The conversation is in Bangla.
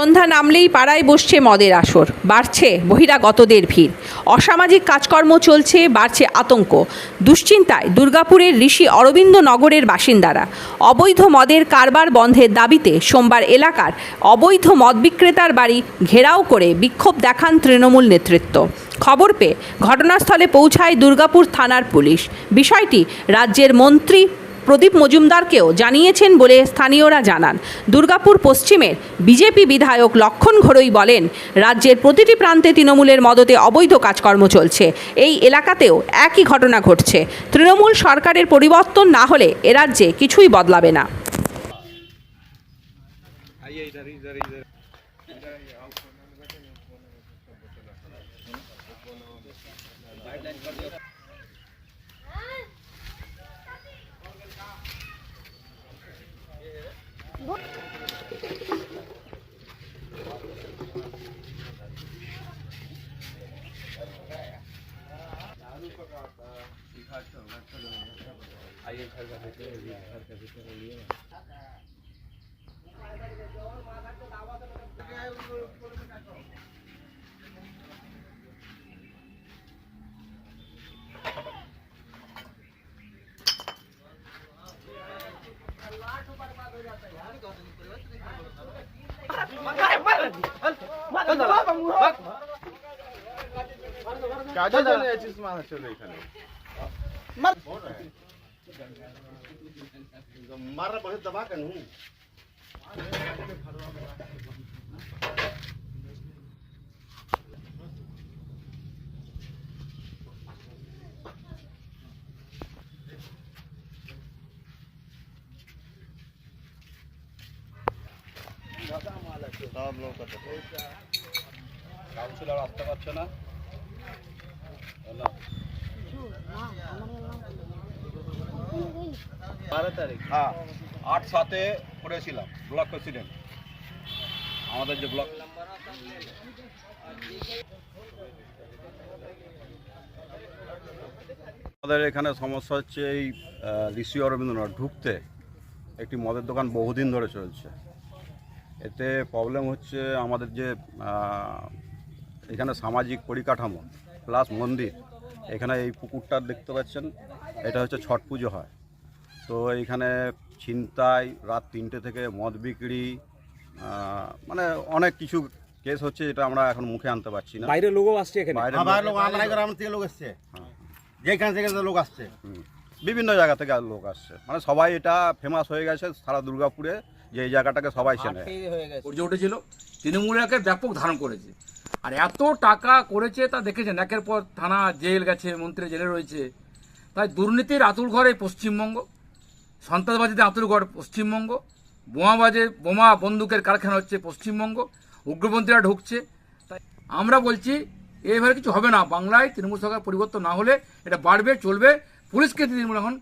সন্ধ্যা নামলেই পাড়ায় বসছে মদের আসর। বাড়ছে বহিরাগতদের ভিড়। অসামাজিক কাজকর্ম চলছে, বাড়ছে আতঙ্ক। দুশ্চিন্তায় দুর্গাপুরের ঋষি অরবিন্দ নগরের বাসিন্দারা। অবৈধ মদের কারবার বন্ধের দাবিতে সোমবার এলাকার অবৈধ মদ বিক্রেতার বাড়ি ঘেরাও করে বিক্ষোভ দেখান তৃণমূল নেতৃত্ব। খবর পেয়ে ঘটনাস্থলে পৌঁছায় দুর্গাপুর থানার পুলিশ। বিষয়টি রাজ্যের মন্ত্রী প্রদীপ মজুমদারকেও জানিয়েছেন বলে স্থানীয়রা জানান। দুর্গাপুর পশ্চিমের বিজেপি বিধায়ক লক্ষণ ঘড়ই বলেন, রাজ্যের প্রতিটি প্রান্তে তৃণমূলের মদতে অবৈধ কাজকর্ম চলছে। এই এলাকাতেও একই ঘটনা ঘটছে। তৃণমূল সরকারের পরিবর্তন না হলে এ রাজ্যে কিছুই বদলাবে না। आइए इधर इधर इधर आइए घर का भीतर घर का भीतर लिए কাজের জন্য আছিস মানে চলে এখানে मारा बहुत दबा कर हूँ सब लोग का কাউন্সিলর আসতে পারছে না বলো। তারিখ। হ্যাঁ আট সাতে করেছিলাম ব্লক প্রেসিডেন্ট আমাদের যে ব্লক আমাদের এখানে সমস্যা হচ্ছে এই ঋষি অরবিন্দ্রনাথ ঢুকতে একটি মদের দোকান বহুদিন ধরে চলছে। এতে প্রবলেম হচ্ছে আমাদের যে এখানে সামাজিক পরিকাঠামো প্লাস মন্দির। এখানে এই পুকুরটা দেখতে পাচ্ছেন, এটা হচ্ছে ছট পুজো হয়। তো এইখানে ছিনতাই রাত তিনটে থেকে মদ বিক্রি মানে অনেক কিছু কেস হচ্ছে যেটা আমরা এখন মুখে আনতে পারছি না। বাইরে লোকও আসছে এখানে? বাইরে আমার লোক- আমরা গ্রাম থেকে লোক আসছে হ্যাঁ, যেখান থেকে লোক আসছে। বিভিন্ন জায়গা থেকে লোক আসছে। মানে সবাই এটা ফেমাস হয়ে গেছে সারা দুর্গাপুরে যে এই জায়গাটাকে সবাই চেনে। গর্জে উঠেছিল। তৃণমূলকে ব্যাপক ধারণ করেছে। আর এত টাকা করেছে তা দেখেছেন? একের পর থানা জেল গেছে মন্ত্রী জেলে রয়েছে। তাই দুর্নীতির আতুর ঘরে পশ্চিমবঙ্গ। সন্ত্রাসবাদীদের আতুর ঘর পশ্চিমবঙ্গ বোমাবাজে বোমা বন্দুকের কারখানা হচ্ছে পশ্চিমবঙ্গ, উগ্রপন্থীরা ঢুকছে। তাই আমরা বলছি এইভাবে কিছু হবে না। বাংলায় তৃণমূল সরকার পরিবর্তন না হলে এটা বাড়বে, চলবে। পুলিশকে তৃণমূল এখন